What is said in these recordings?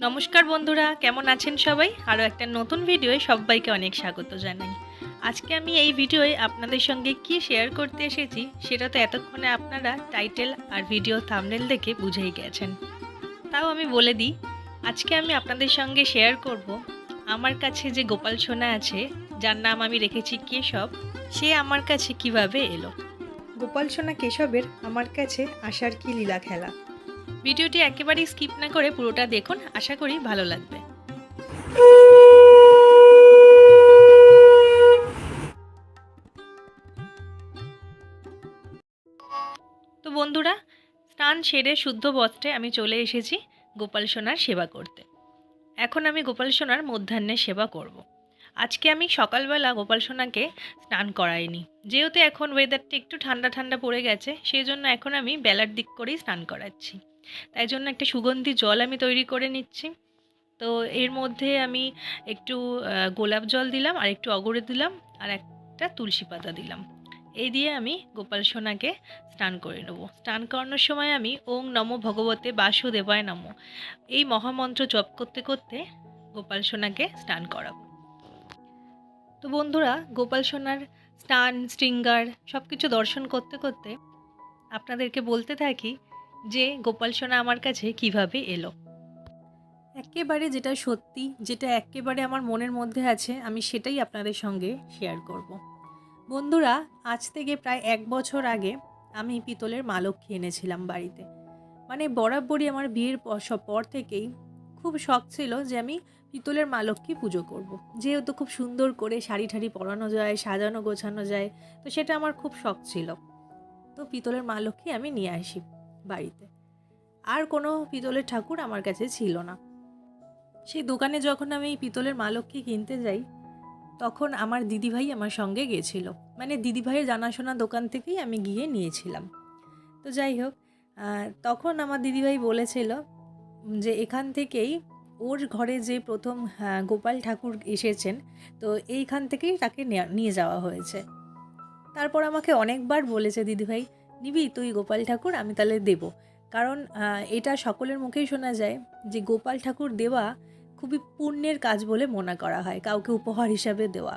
নমস্কার বন্ধুরা, কেমন আছেন সবাই? আরও একটা নতুন ভিডিওয়ে সবাইকে অনেক স্বাগত জানাই। আজকে আমি এই ভিডিওয়ে আপনাদের সঙ্গে কি শেয়ার করতে এসেছি, সেটা তো এতক্ষণে আপনারা টাইটেল আর ভিডিও থামনেল দেখে বুঝেই গেছেন। তাও আমি বলে দিই, আজকে আমি আপনাদের সঙ্গে শেয়ার করব আমার কাছে যে গোপাল সোনা আছে, যার নাম আমি রেখেছি কেশব, সে আমার কাছে কীভাবে এলো? গোপাল সোনা কেশবের আমার কাছে আসার কি লীলা খেলা? ভিডিওটি একেবারেই স্কিপ না করে পুরোটা দেখুন, আশা করি ভালো লাগবে। তো বন্ধুরা, স্নান সেরে শুদ্ধ বস্ত্রে আমি চলে এসেছি গোপাল সোনার সেবা করতে। এখন আমি গোপাল সোনার মধ্যাহ্নে সেবা করব। আজকে আমি সকালবেলা গোপাল সোনাকে স্নান করাইনি। যেহেতু এখন ওয়েদারটা একটু ঠান্ডা ঠান্ডা পড়ে গেছে, সেই জন্য এখন আমি বেলার দিক করেই স্নান করাচ্ছি। তাই জন্য একটা সুগন্ধি জল আমি তৈরি করে নিচ্ছি। তো এর মধ্যে আমি একটু গোলাপ জল দিলাম, আর একটু অগরে দিলাম, আর একটা তুলসী পাতা দিলাম। এই দিয়ে আমি গোপাল সোনাকে স্নান করে নেব। স্নান করানোর সময় আমি ওং নমো ভগবতে বাসুদেবায় নমো। এই মহামন্ত্র জপ করতে করতে গোপাল সোনাকে স্নান করাবো। তো বন্ধুরা, গোপাল সোনার স্নান, শৃঙ্গার সব কিছু দর্শন করতে করতে আপনাদেরকে বলতে থাকি যে গোপাল সোনা আমার কাছে কীভাবে এলো একেবারে যেটা সত্যি, যেটা একেবারে আমার মনের মধ্যে আছে, আমি সেটাই আপনাদের সঙ্গে শেয়ার করব। বন্ধুরা, আজ থেকে প্রায় এক বছর আগে আমি পিতলের মালক্ষী এনেছিলাম বাড়িতে মানে বরাবরই আমার বিয়ের পর থেকেই খুব শখ ছিল যে আমি পিতলের মালক্ষী পুজো করব। যেহেতু খুব সুন্দর করে শাড়ি ঠাড়ি পরানো যায়, সাজানো গোছানো যায়, তো সেটা আমার খুব শখ ছিল তো পিতলের মালক্ষী আমি নিয়ে আসি বাড়িতে। আর কোনো পিতলের ঠাকুর আমার কাছে ছিল না। সেই দোকানে যখন আমি পিতলের মালক্ষী কিনতে যাই, তখন আমার দিদিভাই আমার সঙ্গে গেছিল। মানে দিদিভাইয়ের জানাশোনা দোকান থেকেই আমি গিয়ে নিয়েছিলাম। তো যাই হোক তখন আমার দিদিভাই বলেছিল যে এখান থেকেই ওর ঘরে যে প্রথম গোপাল ঠাকুর এসেছেন, তো এইখান থেকেই তাকে নিয়ে যাওয়া হয়েছে। তারপর আমাকে অনেকবার বলেছে দিদিভাই নিবি তুই গোপাল ঠাকুর, আমি তাহলে দেব। কারণ এটা সকলের মুখেই শোনা যায় যে গোপাল ঠাকুর দেওয়া খুবই পুণ্যের কাজ বলে মনে করা হয়, কাউকে উপহার হিসাবে দেওয়া।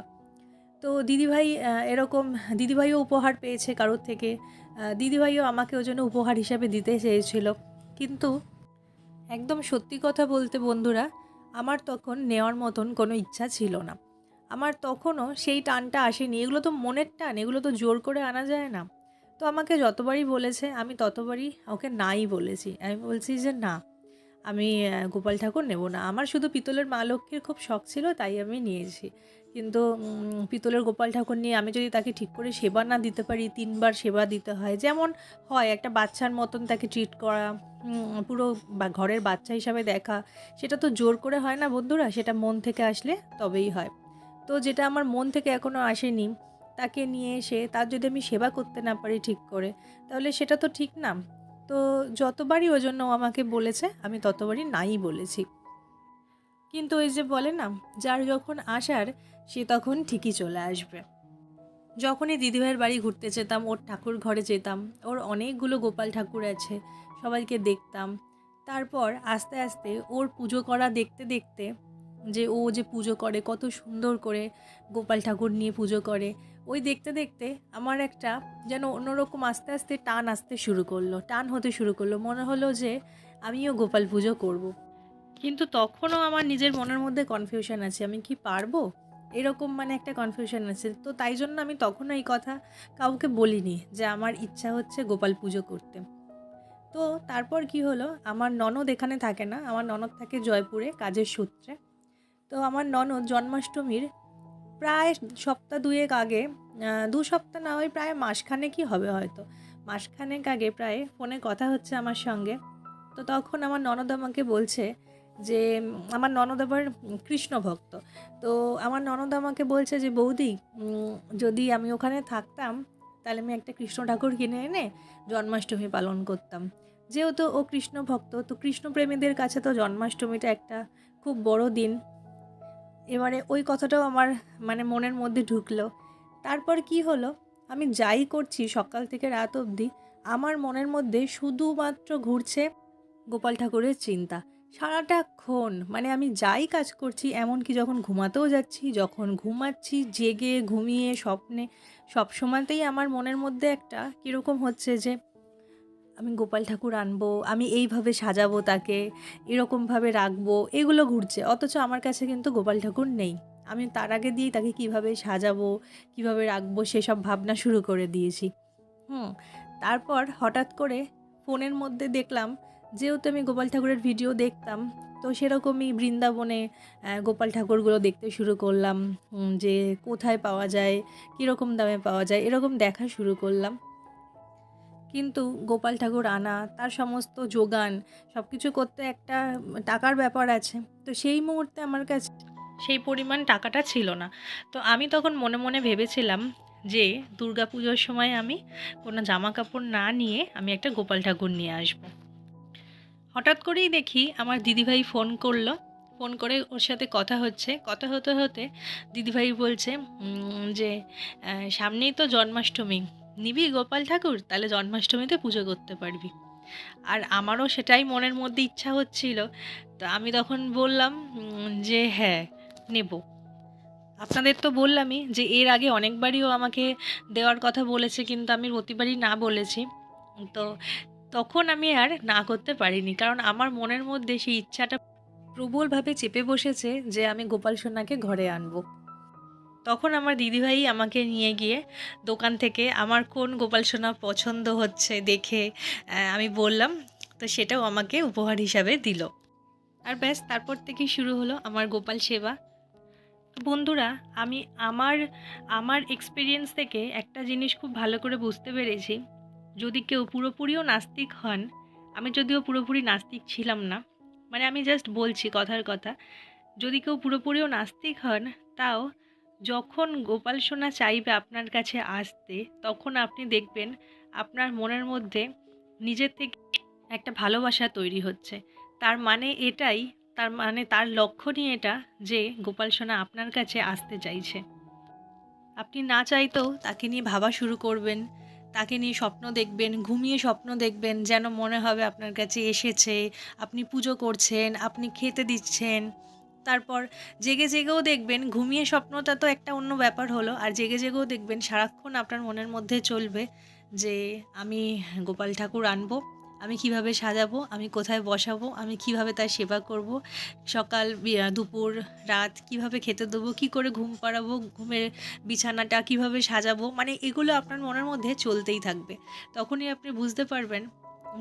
তো দিদিভাই এরকম, দিদিভাইও উপহার পেয়েছে কারোর থেকে। দিদিভাইও আমাকে ওই জন্য উপহার হিসাবে দিতে চেয়েছিল। কিন্তু একদম সত্যি কথা বলতে বন্ধুরা, আমার তখন নেওয়ার মতন কোনো ইচ্ছা ছিল না। আমার তখনও সেই টানটা আসেনি। এগুলো তো মনের টান, এগুলো তো জোর করে আনা যায় না। তো আমাকে যতবারই বলেছে, আমি ততবারই ওকে নাই বলেছি। আমি বলছি যে, না, আমি গোপাল ঠাকুর নেব না। আমার শুধু পিতলের মা লক্ষ্মীর খুব শখ ছিল, তাই আমি নিয়েছি। কিন্তু পিতলের গোপাল ঠাকুর নিয়ে আমি যদি তাকে ঠিক করে সেবা না দিতে পারি, তিনবার সেবা দিতে হয়, যেমন হয় একটা বাচ্চার মতন তাকে ট্রিট করা পুরো বা, ঘরের বাচ্চা হিসাবে দেখা, সেটা তো জোর করে হয় না বন্ধুরা, সেটা মন থেকে আসলে তবেই হয়। তো যেটা আমার মন থেকে এখনও আসেনি তাকে নিয়ে এসে তার যদি আমি সেবা করতে না পারি ঠিক করে, তাহলে সেটা তো ঠিক না। তো যতবারই ওই জন্য আমাকে বলেছে, আমি ততবারই নাই বলেছি। কিন্তু ওই যে বলে না, যার যখন আসার, সে তখন ঠিকই চলে আসবে। যখনই দিদিভাইয়ের বাড়ি ঘুরতে যেতাম, ওর ঠাকুর ঘরে যেতাম, ওর অনেকগুলো গোপাল ঠাকুর আছে, সবাইকে দেখতাম। তারপর আস্তে আস্তে ওর পুজো করা দেখতে দেখতে যে ও যে পুজো করে, কত সুন্দর করে গোপাল ঠাকুর নিয়ে পুজো করে। ওই দেখতে দেখতে আমার একটা যেন অন্যরকম আস্তে আস্তে টান আসতে শুরু করল, টান হতে শুরু করল। মনে হলো যে আমিও গোপাল পুজো করব। কিন্তু তখনও আমার নিজের মনের মধ্যে কনফিউশন আছে, আমি কি পারব? এরকম মানে একটা কনফিউশন আছে। তো তাই জন্য আমি তখনও এই কথা কাউকে বলিনি যে আমার ইচ্ছা হচ্ছে গোপাল পুজো করতে। তো তারপর কি হলো? আমার ননদ এখানে থাকে না, আমার ননদ থাকে জয়পুরে, কাজের সূত্রে। তো আমার ননদ জন্মাষ্টমীর প্রায় সপ্তাহ দুয়েক আগে দু সপ্তাহ না হয় প্রায় মাসখানেকই হবে হয়তো। মাসখানেক আগে প্রায় ফোনে কথা হচ্ছে আমার সঙ্গে। তো তখন আমার ননদ আমাকে বলছে যে, আমার ননদ আবার কৃষ্ণ ভক্ত। তো আমার ননদ আমাকে বলছে যে, বৌদি যদি আমি ওখানে থাকতাম, তাহলে আমি একটা কৃষ্ণ ঠাকুর কিনে এনে জন্মাষ্টমী পালন করতাম। যেহেতু ও কৃষ্ণ ভক্ত, তো কৃষ্ণপ্রেমীদের কাছে তো জন্মাষ্টমীটা একটা খুব বড় দিন। এবারে ওই কথাটাও আমার মানে মনের মধ্যে ঢুকলো। তারপর কি হলো? আমি যাই করছি সকাল থেকে রাত অবধি, আমার মনের মধ্যে শুধুমাত্র ঘুরছে গোপাল ঠাকুরের চিন্তা। সারাটাক্ষণ মানে আমি যাই কাজ করছি, এমনকি যখন ঘুমাতেও যাচ্ছি, যখন ঘুমাচ্ছি, জেগে, ঘুমিয়ে, স্বপ্নে সব সময়তেই আমার মনের মধ্যে একটা কীরকম হচ্ছে যে আমি গোপাল ঠাকুর আনব, আমি এইভাবে সাজাবো তাকে, এরকমভাবে রাখব, এগুলো ঘুরছে। অথচ আমার কাছে কিন্তু গোপাল ঠাকুর নেই। আমি তার আগে দিয়েই তাকে কীভাবে সাজাবো, কীভাবে রাখব, সেসব ভাবনা শুরু করে দিয়েছি। হুম, তারপর হঠাৎ করে ফোনের মধ্যে দেখলাম, যেহেতু আমি গোপাল ঠাকুরের ভিডিও দেখতাম, তো সেরকমই বৃন্দাবনে গোপাল ঠাকুরগুলো দেখতে শুরু করলাম যে কোথায় পাওয়া যায়, কীরকম দামে পাওয়া যায়, এরকম দেখা শুরু করলাম। কিন্তু গোপাল ঠাকুর আনা, তার সমস্ত যোগান সব কিছু করতে একটা টাকার ব্যাপার আছে। তো সেই মুহূর্তে আমার কাছে সেই পরিমাণ টাকাটা ছিল না। তো আমি তখন মনে মনে ভেবেছিলাম যে দুর্গা পুজোর সময় আমি কোনো জামা কাপড় না নিয়ে আমি একটা গোপাল ঠাকুর নিয়ে আসব। হঠাৎ করেই দেখি আমার দিদিভাই ফোন করল। ফোন করে ওর সাথে কথা হচ্ছে। কথা হতে হতে দিদিভাই বলছে যে সামনেই তো জন্মাষ্টমী। নিবি গোপাল ঠাকুর, তাহলে জন্মাষ্টমীতে পুজো করতে পারবি। আর আমারও সেটাই মনের মধ্যে ইচ্ছা হচ্ছিল। তো আমি তখন বললাম যে হ্যাঁ নেব। আপনাদের তো বললামই যে এর আগে অনেকবারই ও আমাকে দেওয়ার কথা বলেছে, কিন্তু আমি প্রতিবারই না বলেছি। তো তখন আমি আর না করতে পারিনি, কারণ আমার মনের মধ্যে সেই ইচ্ছাটা প্রবলভাবে চেপে বসেছে যে আমি গোপাল সোনাকে ঘরে আনব। তখন আমার দিদিভাই আমাকে নিয়ে গিয়ে দোকান থেকে, আমার কোন গোপাল সোনা পছন্দ হচ্ছে দেখে? আমি বললাম, তো সেটাও আমাকে উপহার হিসাবে দিল। আর ব্যাস, তারপর থেকেই শুরু হলো আমার গোপাল সেবা। বন্ধুরা, আমি আমার আমার এক্সপিরিয়েন্স থেকে একটা জিনিস খুব ভালো করে বুঝতে পেরেছি। যদি কেউ পুরোপুরিও নাস্তিক হন, আমি যদিও পুরোপুরি নাস্তিক ছিলাম না মানে আমি জাস্ট বলছি কথার কথা, যদি কেউ পুরোপুরিও নাস্তিক হন, তাও যখন গোপাল সোনা চাইবে আপনার কাছে আসতে, তখন আপনি দেখবেন আপনার মনের মধ্যে নিজের থেকে একটা ভালোবাসা তৈরি হচ্ছে। তার মানে এটাই, তার মানে তার লক্ষণই এটা যে গোপাল সোনা আপনার কাছে আসতে চাইছে। আপনি না চাইতেও তাকে নিয়ে ভাবা শুরু করবেন, তাকে নিয়ে স্বপ্ন দেখবেন, ঘুমিয়ে স্বপ্ন দেখবেন, যেন মনে হবে আপনার কাছে এসেছে, আপনি পুজো করছেন, আপনি খেতে দিচ্ছেন। তারপর জেগে জেগেও দেখবেন, ঘুমিয়ে স্বপ্নটা তো একটা অন্য ব্যাপার হলো, আর জেগে জেগেও দেখবেন সারাক্ষণ আপনার মনের মধ্যে চলবে যে, আমি গোপাল ঠাকুর আনব, আমি কীভাবে সাজাবো, আমি কোথায় বসাবো, আমি কীভাবে তার সেবা করব, সকাল দুপুর, রাত কীভাবে খেতে দেবো, কি করে ঘুম পাড়াবো, ঘুমের বিছানাটা কীভাবে সাজাবো মানে এগুলো আপনার মনের মধ্যে চলতেই থাকবে। তখনই আপনি বুঝতে পারবেন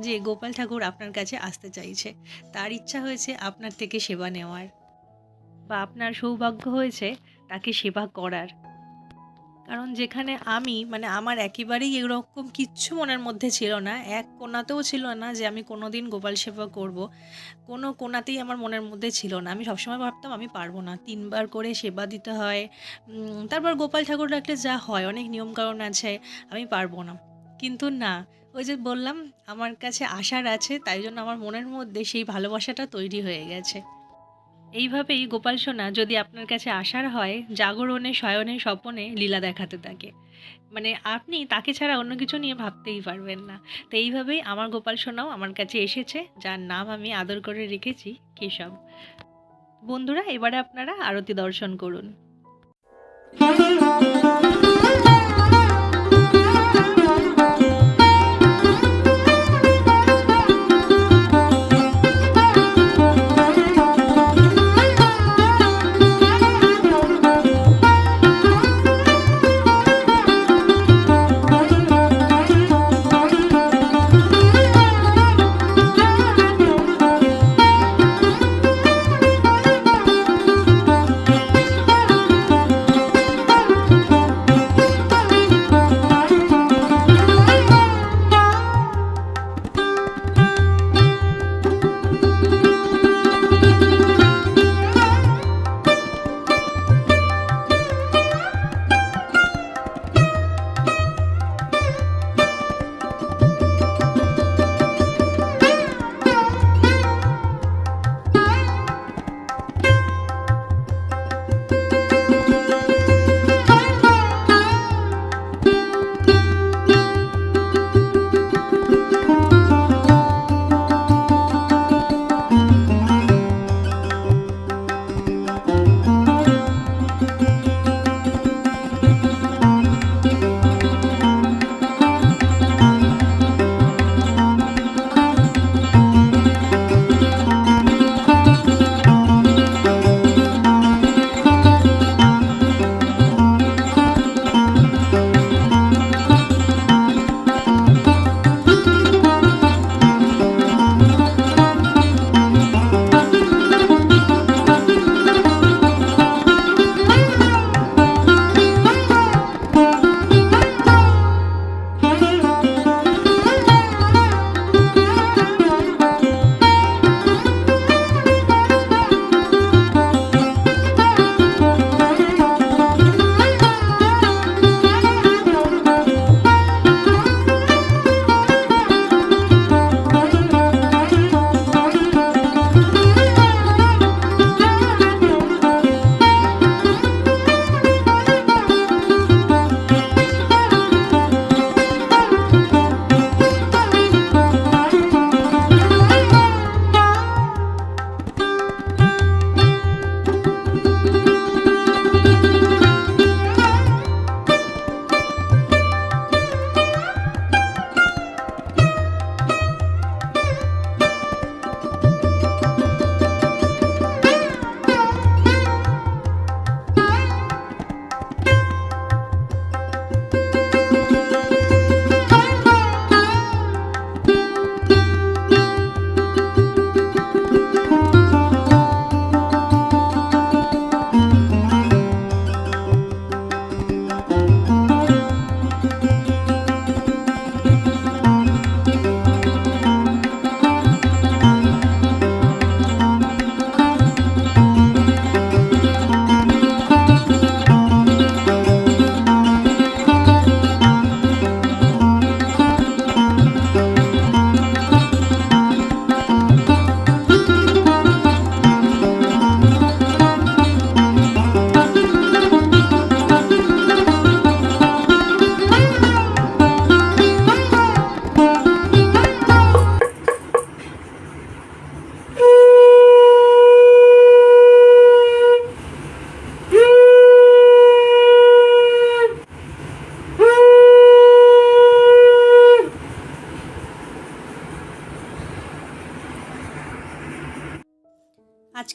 যে, গোপাল ঠাকুর আপনার কাছে আসতে চাইছে। তার ইচ্ছা হয়েছে আপনার থেকে সেবা নেওয়ার। বা আপনার সৌভাগ্য হয়েছে, তাকে সেবা করার। কারণ যেখানে আমি মানে আমার একেবারেই এরকম কিচ্ছু মনের মধ্যে ছিল না, এক কোনাতেও ছিল না যে আমি কোনো দিন গোপাল সেবা করব। কোনো কোনাতেই আমার মনের মধ্যে ছিল না। আমি সবসময় ভাবতাম আমি পারব না। তিনবার করে সেবা দিতে হয় তারপর গোপাল ঠাকুর রাখলে যা হয়, অনেক নিয়মকানুন আছে, আমি পারব না। কিন্তু না, ওই যে বললাম, আমার কাছে আশার আছে, তাই জন্য আমার মনের মধ্যে সেই ভালোবাসাটা তৈরি হয়ে গেছে। এইভাবেই গোপাল সোনা যদি আপনার কাছে আসার হয়, জাগরণে, শয়নে, স্বপনে লীলা দেখাতে থাকে। মানে আপনি তাকে ছাড়া অন্য কিছু নিয়ে ভাবতেই পারবেন না। তো এইভাবেই আমার গোপাল সোনাও আমার কাছে এসেছে, যার নাম আমি আদর করে রেখেছি, কেশব। বন্ধুরা, এবারে আপনারা আরতি দর্শন করুন। Thank you.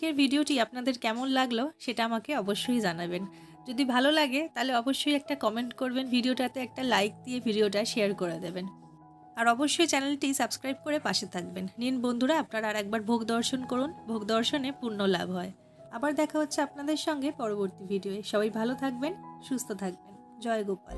আজকের ভিডিওটি আপনাদের কেমন লাগল সেটা আমাকে অবশ্যই জানাবেন। যদি ভালো লাগে তাহলে অবশ্যই একটা কমেন্ট করবেন, ভিডিওটাতে একটা লাইক দিয়ে ভিডিওটা শেয়ার করে দেবেন। আর অবশ্যই চ্যানেলটি সাবস্ক্রাইব করে পাশে থাকবেন। নিন বন্ধুরা, আপনারা আর একবার ভোগ দর্শন করুন, ভোগ দর্শনে পূর্ণ লাভ হয়। আবার দেখা হচ্ছে আপনাদের সঙ্গে পরবর্তী ভিডিওয়ে। সবাই ভালো থাকবেন, সুস্থ থাকবেন। জয় গোপাল।